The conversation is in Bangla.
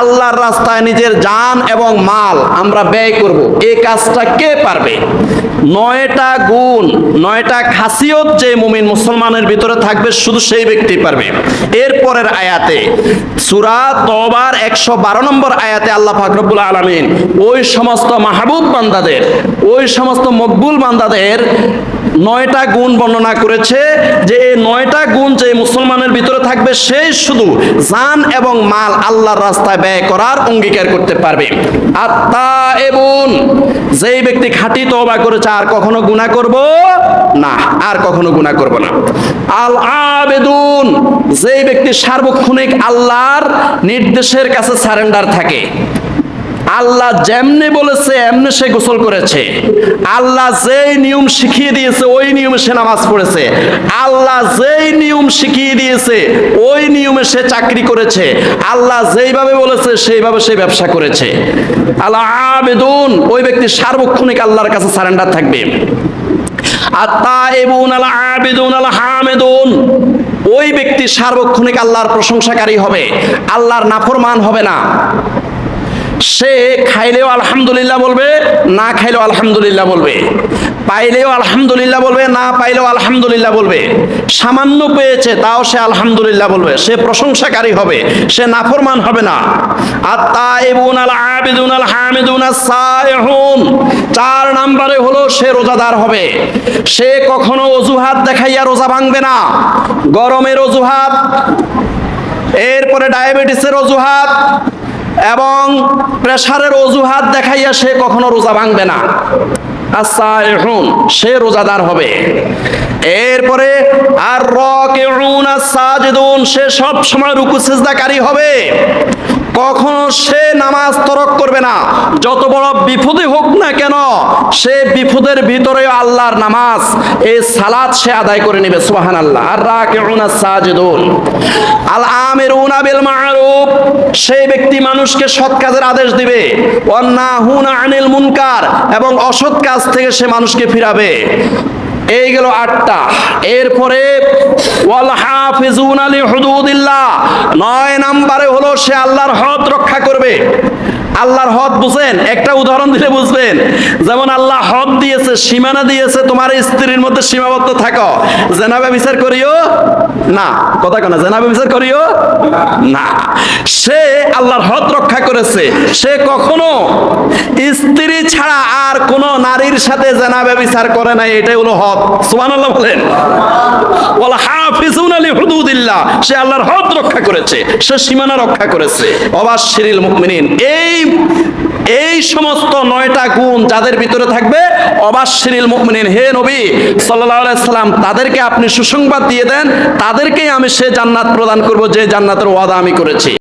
আল্লাহর রাস্তায় নিজের জান এবং মাল আমরা ব্যয় করব। এই কাজটা কে পারবে? নয়টা গুণ, নয়টা খাসিয়ত যে মুমিন মুসলমানের ভিতরে থাকবে, শুধু সেই ব্যক্তি পারবে। এরপরের আয়াতে, সুরা তবার একশো বারো নম্বর আয়াতে আল্লাহ ফাকরবুল আলমিন ওই সমস্ত মাহবুব বান্দাদের, ওই সমস্ত মকবুল বান্দাদের নয়টা গুণ বর্ণনা করেছে যে এই নয়টা গুণ যে মুসলমানের ভিতরে থাকবে সেই শুধু জান এবং মাল আল্লাহর রাস্তায় ব্যয় করার অঙ্গীকার করতে পারবে। তা এবং যেই ব্যক্তি খাঁটি তওবা করেছে, আর কখনো গুনাহ করব না, আর কখনো গুনাহ করব না। আল আবেদুন যেই ব্যক্তি সার্বক্ষণিক আল্লাহর নির্দেশের কাছে সারেন্ডার থাকে আল্লাহ যেমনি বলেছে, এমনি সে গোসল করেছে। আল্লাহ যেই নিয়ম শিখিয়ে দিয়েছে, ওই নিয়মে সে নামাজ পড়েছে। আল্লাহ যেই নিয়ম শিখিয়ে দিয়েছে, ওই নিয়মে সে চাকরি করেছে। আল্লাহ যেইভাবে বলেছে, সেইভাবে সে ব্যবসা করেছে। আল্লাহ আবেদন, ওই ব্যক্তি সার্বক্ষণিক আল্লাহর কাছে সারেন্ডার থাকবে। ওই ব্যক্তি সার্বক্ষণিক আল্লাহর প্রশংসাকারী হবে। আল্লাহর নাফরমান হবে না। সে খাইলেও আলহামদুলিল্লাহ বলবে, না খাইলেও আলহামদুলিল্লাহ বলবে। পাইলেও আলহামদুলিল্লাহ বলবে, না পাইলেও আলহামদুলিল্লাহ বলবে। সামান্য পেয়েছে, তাও সে আলহামদুলিল্লাহ বলবে। সে প্রশংসাকারী হবে, সে নাফরমান হবে না। আত্মাইবুন আল আবিদুন আল হামিদুন সাইহুন চার নম্বরে হলো সে রোজাদার হবে। সে কখনো অজুহাত দেখাইয়া রোজা ভাঙবে না। গরমের অজুহাত, এরপরে ডায়াবেটিসের অজুহাত এবং প্রেসারের অজুহাত দেখাইয়া সে কখনো রোজা ভাঙবে না। আচ্ছা এখন সে রোজাদার হবে। এরপরে আর রকেউন সাজেদুন, সে সব সময় রুকু সিজদাকারী হবে। কখনো সে নামাজ তরক করবে না। যত বড় বিপদে হোক না কেন, সে বিপদের ভিতরে আল্লাহর নামাজ, এই সালাত সে আদায় করে নেবে সুবাহান আল্লাহ আর রাকিউনা সাজিদুন। আল আমিরুনা বিল মারুফ সেই ব্যক্তি মানুষকে সৎ কাজের আদেশ দিবে। ওয়ান্নাহুনা আনিল মুনকার, এবং অসৎ কাজ থেকে সে মানুষকে ফিরাবে। এই গেল আটটা। এরপরে ওয়াল নয় নাম্বারে হলো সে আল্লাহর হদ রক্ষা করবে। আল্লাহর হদ বুঝেন, একটা উদাহরণ দিলে বুঝবেন। যেমন আল্লাহ হদ দিয়েছে, সীমানা দিয়েছে, তোমার স্ত্রীর মধ্যে সীমাবদ্ধ থাকো। জেনাবে বিচার করিও না। কথা কেন জেনাবে বিচার করিও না। সে আল্লাহর হদ রক্ষা করেছে। সে কখনো স্ত্রী ছাড়া আর কোন নারীর সাথে জেনাবে বিচার করে নাই, এটাই হলো হদ। সুবহানাল্লাহ বলেন। ওয়াল হাফিজুন আলী হুদুদিল্লাহ সে আল্লাহর হদ রক্ষা করেছে, সে সীমানা রক্ষা করেছে। অবাশিরিল মুমিনিন, এই এই সমস্ত নয়টা গুণ যাদের ভিতরে থাকবে অবাশ্বিনীল মুমিনিন, হে নবী সাল্লাম, তাদেরকে আপনি সুসংবাদ দিয়ে দেন, তাদেরকেই আমি সে জান্নাত প্রদান করব, যে জান্নাতের ওয়াদা আমি করেছি।